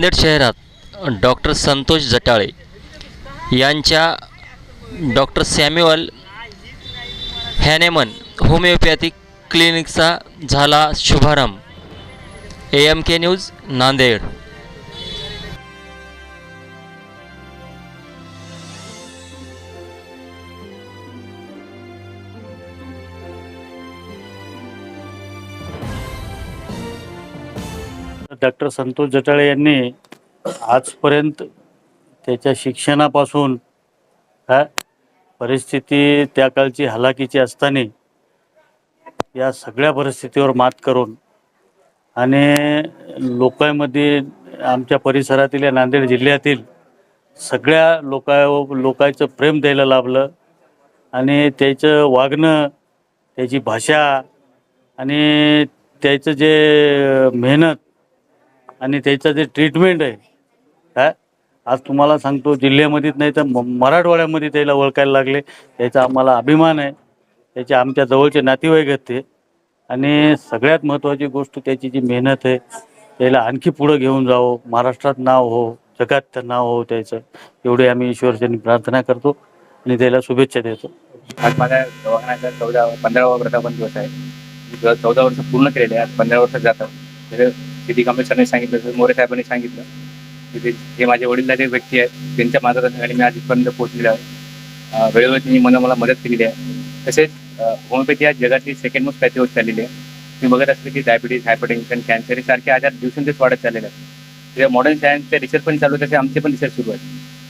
नांदेड शहरात डॉक्टर संतोष जटाळे यांच्या doctor Samuel Hahnemann homeopathic क्लिनिकचा झाला शुभारंभ. A M K news Nanded. Doctor Santosh Jatale यांनी आजपर्यंत त्याच्या शिक्षणापासून हा परिस्थिती त्या काळची हलाखीची असताना या सगळ्या परिस्थितीवर मात करून आणि लोकांमध्ये आमच्या परिसरातील या नांदेड जिल्ह्यातील सगळ्या लोका लोकांचं प्रेम द्यायला लाभलं आणि त्याचं वागणं त्याची भाषा आणि त्याचं जे मेहनत आणि त्याचं जे ट्रीटमेंट आहे काय आज तुम्हाला सांगतो जिल्ह्यामध्येच नाही तर म- मराठवाड्यामध्ये त्याला ओळखायला लागले. त्याचा आम्हाला अभिमान आहे. त्याचे आमच्या जवळचे नातेवाईक आहेत ते. आणि सगळ्यात महत्त्वाची गोष्ट त्याची जी मेहनत आहे त्याला आणखी पुढं घेऊन जावं. महाराष्ट्रात नाव हो जगात तर नाव हो त्याचं. एवढी आम्ही ईश्वरच्यानी प्रार्थना करतो आणि त्याला शुभेच्छा देतो. आज माझ्या दवाखान्याचा चौदा पंधरावा वर्धापन दिवस आहे. चौदा वर्ष पूर्ण केलेले आहे. आज पंधरा वर्ष जातात. जसं सिटी सरने सांगितलं जसं मोरे साहेबांनी सांगितलं. की ते जे माझे वडीलधारी व्यक्ती आहेत त्यांच्या मार्गदर्शनाखाली मी आज इथपर्यंत पोहोचलेलो आहे. वेळोवेळी त्यांनी मला मला मदत केलेली आहे. तसेच होमिओपॅथी आज जगातली सेकंड मोस्ट पॅथी होत चाललेली आहे. मी बघत असले की डायबिटीज हायपरटेन्शन कॅन्सर हे सारखे आजार दिवसेंदिवस वाढत चाललेले आहेत. ते मॉडर्न सायन्सचे रिसर्च पण चालू आहे तसे आमचे पण रिसर्च सुरू आहेत.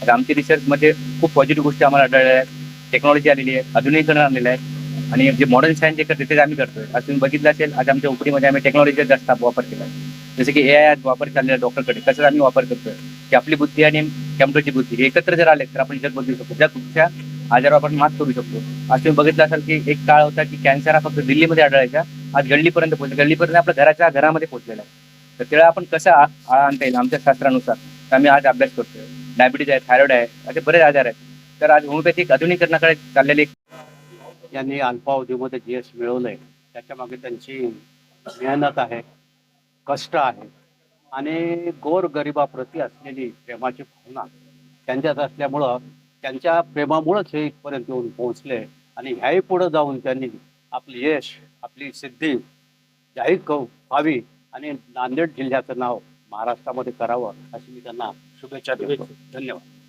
आता आमची रिसर्चमध्ये खूप पॉझिटिव्ह गोष्टी आम्हाला आढळल्या आहेत. टेक्नॉलॉजी आलेली आहे आधुनिकीकरण आलेलं आहे. आणि जे मॉडर्न सायन्स जे करते तेच आम्ही करतोय. आज तुम्ही बघितलं असेल आज आमच्या उपडीमध्ये आम्ही टेक्नॉलॉजीचा जास्त वापर केला आहे. जसं की ए आय वापर चाललेला डॉक्टरकडे कसं आम्ही वापर करतोय? की आपली बुद्धी आणि कॅम्प्युटरची बुद्धी हे एकत्र जर आले तर आपण जग बदलू शकतो. ज्या तुमच्या आजारावर आपण मात करू शकतो. आज तुम्ही बघितलं असाल की एक काळ होता की कॅन्सर हा फक्त दिल्लीमध्ये आढळायचा आज गल्लीपर्यंत पोहोचला. गल्लीपर्यंत आपल्या घराच्या घरामध्ये पोहोचलेला आहे. तर त्याला आपण कसा आळा आणता येईल आमच्या शास्त्रानुसार? तर आम्ही आज अभ्यास करतोय. डायबिटीज आहे थायरॉइड आहे असे बरेच आजार आहेत. तर आज होमिओपॅथिक आधुनिकरणाकडे चाललेले यांनी अल्पावधीमध्ये जी एस मिळवलंय. त्याच्यामागे त्यांची मेहनत आहे. कष्ट आहे. आणि गोर गरिबाप्रती असलेली प्रेमाची भावना त्यांच्यात असल्यामुळं त्यांच्या प्रेमामुळंच हे इथपर्यंत येऊन पोहोचले आणि ह्याही पुढं जाऊन त्यांनी आपली यश आपली सिद्धी जाहीर करू व्हावी आणि नांदेड जिल्ह्याचं नाव महाराष्ट्रामध्ये करावं अशी मी त्यांना शुभेच्छा देतो. धन्यवाद.